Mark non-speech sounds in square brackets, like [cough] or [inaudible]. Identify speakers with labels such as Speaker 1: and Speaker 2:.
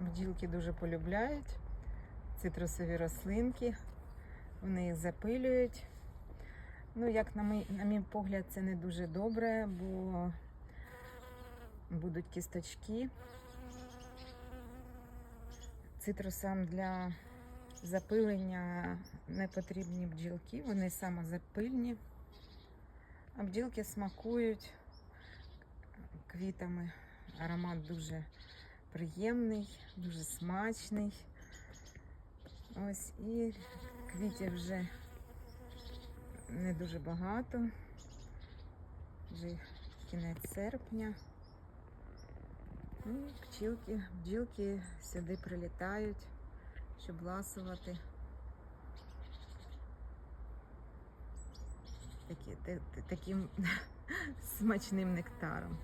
Speaker 1: бджілки дуже полюбляють. Цитрусові рослинки. Вони їх запилюють. Ну, як на мій, на мій погляд, це не дуже добре, бо будуть кісточки. Цитрусам для запилення не потрібні бджілки, вони самозапильні. А бджілки смакують квітами. Аромат дуже приємний, дуже смачний. Ось і квітів вже не дуже багато. Вже кінець серпня. І пчілки, бджілки сюди прилітають, щоб ласувати. Такі, та- та- таким [laughs] смачним нектаром.